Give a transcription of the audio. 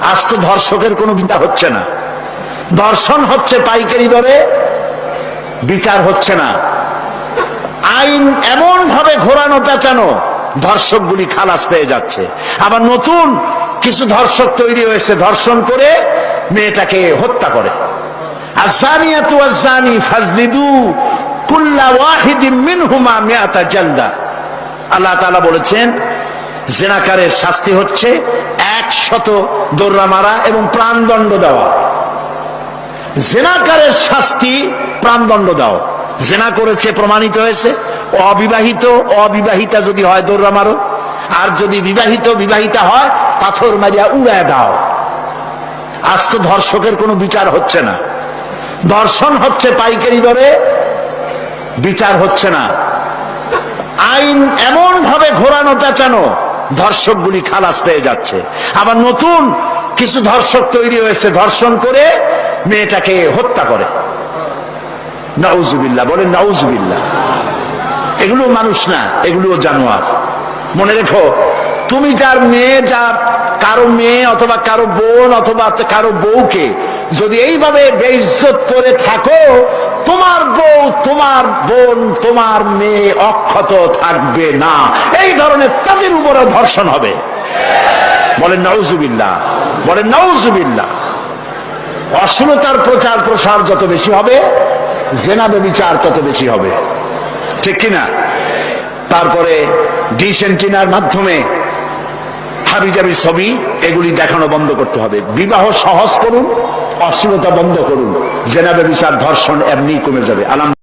আজ তো ধর্ষকের কোনো বিচার হচ্ছে না। দর্শন হচ্ছে পাইকারি দরে, বিচার হচ্ছে না। আইন এমন ভাবে ঘোরানো পেঁচানো, ধর্ষকগুলি খালাস পেয়ে যাচ্ছে। আবার নতুন কিছু ধর্ষক তৈরি হয়েছে, ধর্ষণ করে মেয়েটাকে হত্যা করে। আল্লাহ বলেছেন, জেনাকারের শাস্তি হচ্ছে একশত দৌড়া মারা এবং প্রাণদণ্ড দেওয়া। জেনাকারের শাস্তি প্রাণদণ্ড দাও। জেনা করেছে, প্রমাণিত হয়েছে। অবিবাহিত, অবিবাহিতা যদি হয় দৌড়া মারো। আর যদি বিবাহিত, বিবাহিতা হয়, পাথর মারিয়া উড়ায় দাও। আজ তো ধর্ষকের কোনো বিচার হচ্ছে না। দর্শন হচ্ছে পাইকারি দরে, বিচার হচ্ছে না। আইন এমন ভাবে ঘোরানো পেঁচানো ধর্ষকগুলি খালাস পেয়ে যাচ্ছে। আবার নতুন কিছু ধর্ষক তৈরি হয়েছে, ধর্ষণ করে মেয়েটাকে হত্যা করে। নাউজুবিল্লাহ বলে নাউজুবিল্লাহ। এগুলো মানুষ না এগুলো জানোয়ার। মনে রেখো, তুমি যার মেয়ে, যার কারও মেয়ে অথবা কারও বোন অথবা কারও বউকে যদি এইভাবে বেইজ্জত করে থাকো তোমার বোন, তোমার মেয়ে অক্ষত থাকবে না। এই ধরনের তাদের উপরে ধর্ষণ হবে। বলেন, নাউজুবিল্লাহ। বলেন, নাউজুবিল্লাহ। অশ্লীলতার প্রচার প্রসার যত বেশি হবে জেনাবে বিচার তত বেশি হবে। ঠিক কিনা? তারপরে ডিসেন্টিনার মাধ্যমে হাবিজাবি ছবি, এগুলি দেখানো বন্ধ করতে হবে। বিবাহ সহজ করুন, অশ্লীলতা বন্ধ করুন। জেনাবে বিচার ধর্ষণ এমনি কমে যাবে। আলহামদুলিল্লাহ।